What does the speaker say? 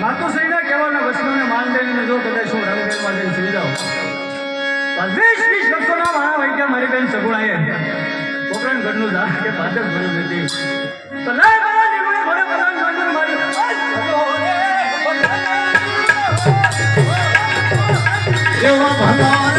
માતુશ્રીના કહેવાના વૈષ્ણવને માન દઈને જો કદાચ શું હું રંગભેલમાં જઈને સુઈ જાઉં વીસ ના વર્ષોના મારા વૈદ્ય મારી બેન સગુણાએ પોકરણ ઘરનું ધાર કે પાદર ભર્યું નથી તો ના મારા ભગવાન